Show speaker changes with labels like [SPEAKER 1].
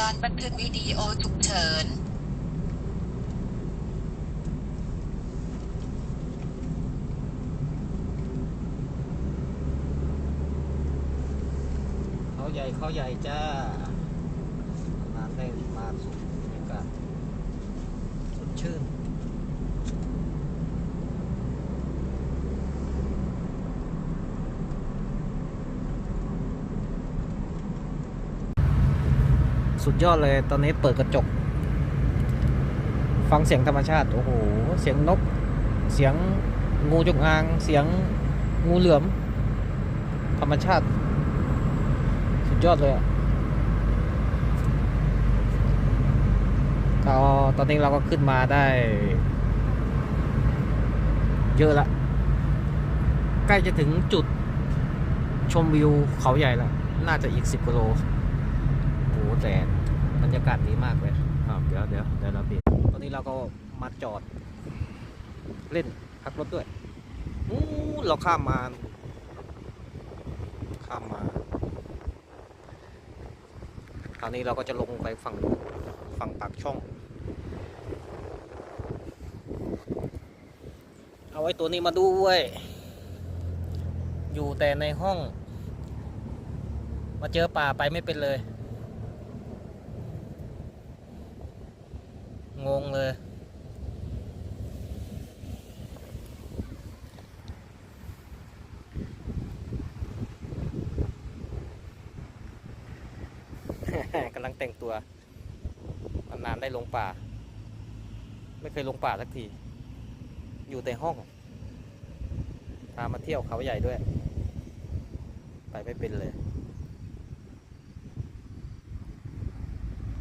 [SPEAKER 1] การบันทึกวิดีโอฉุกเฉิน
[SPEAKER 2] เขาใหญ่เขาใหญ่จ้านานได้มาสูงบรรยากาศสดชื่น สุดยอดเลย ตอนนี้เปิดกระจก ฟังเสียงธรรมชาติ โอ้โห เสียงนก เสียงงูจงอาง เสียงงูเหลือม ธรรมชาติ สุดยอดเลยอะก็ตอนนี้เราก็ขึ้นมาได้ เยอะละ ใกล้จะถึงจุดชมวิวเขาใหญ่แล้วน่าจะอีกสิบกิโล แต่บรรยากาศดีมากเลยอ่าวเดี๋ยวเดี๋ยวเดี๋ยวเราเปลี่ยนตอนนี้เราก็มาจอด เล่นพักรถด้วยอู้เราข้ามมา ข้ามมาคราวนี้เราก็จะลงไปฝั่งฝั่งปากช่อง เอาไว้ตัวนี้มาด้วย อยู่แต่ในห้อง มาเจอป่าไปไม่เป็นเลย งงเลย กำลังแต่งตัวนานๆได้ลงป่า ไม่เคยลงป่าสักที อยู่แต่ห้อง พามาเที่ยวเขาใหญ่ด้วย ไปไม่เป็นเลย